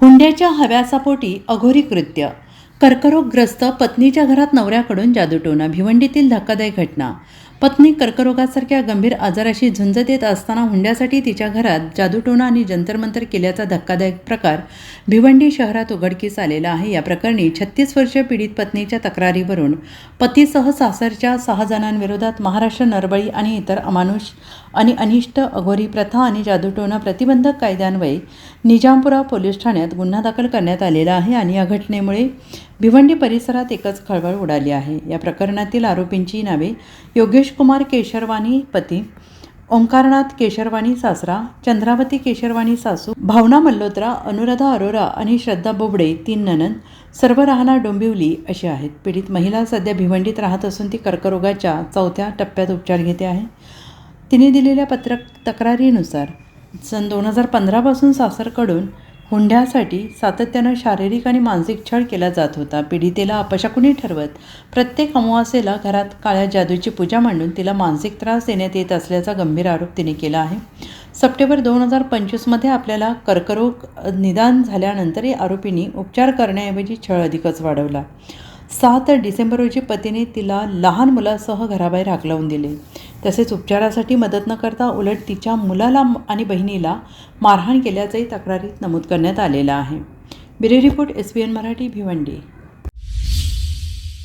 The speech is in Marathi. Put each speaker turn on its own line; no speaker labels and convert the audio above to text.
हुंड्याच्या हव्यासापोटी अघोरी कृत्य कर्करोगग्रस्त पत्नीच्या घरात नवऱ्याकडून जादूटोना भिवंडीतील धक्कादायक घटना. पत्नी कर्करोगासारख्या गंभीर आजाराशी झुंज देत असताना हुंड्यासाठी तिच्या घरात जादूटोणा आणि जंतरमंतर केल्याचा धक्कादायक प्रकार भिवंडी शहरात उघडकीस आलेला आहे. या प्रकरणी छत्तीस वर्षीय पीडित पत्नीच्या तक्रारीवरून पतीसह सासरच्या सहा जणांविरोधात महाराष्ट्र नरबळी आणि इतर अमानुष आणि अनिष्ट अघोरी प्रथा आणि जादूटोणा प्रतिबंधक कायद्यान्वये निजामपुरा पोलीस ठाण्यात गुन्हा दाखल करण्यात आलेला आहे आणि या घटनेमुळे भिवंडी परिसरात एकच खळबळ उडाली आहे. या प्रकरणातील आरोपींची नावे योगेश कुमार केशरवाणी पती ओंकारनाथ केशरवाणी सासरा चंद्रावती केशरवाणी सासू भावना मल्होत्रा अनुराधा अरोरा आणि श्रद्धा बोबडे तीन ननंद सर्व राहणार डोंबिवली अशी आहेत. पीडित महिला सध्या भिवंडीत राहत असून ती कर्करोगाच्या चौथ्या टप्प्यात उपचार घेते आहे. तिने दिलेल्या पत्रक तक्रारीनुसार सन दोन हजार पंधरापासून सासरकडून हुंड्यासाठी सातत्यानं शारीरिक आणि मानसिक छळ केला जात होता. पीडितेला अपशकुनी ठरवत प्रत्येक अमावास्येला घरात काळ्या जादूची पूजा मांडून तिला मानसिक त्रास देण्यात येत असल्याचा गंभीर आरोप तिने केला आहे. सप्टेंबर दोन हजार पंचवीसमध्ये आपल्याला कर्करोग निदान झाल्यानंतरही आरोपींनी उपचार करण्याऐवजी छळ अधिकच वाढवला. सात डिसेंबर रोजी पतीने तिला लहान मुलासह घराबाहेर हाकलावून दिले. तसेच उपचारासाठी मदत न करता उलट तिच्या मुलाला आणि बहिणीला मारहाण केल्याचंही तक्रारीत नमूद करण्यात आलेलं आहे. Bureau report S B N Marathi Bhiwandi.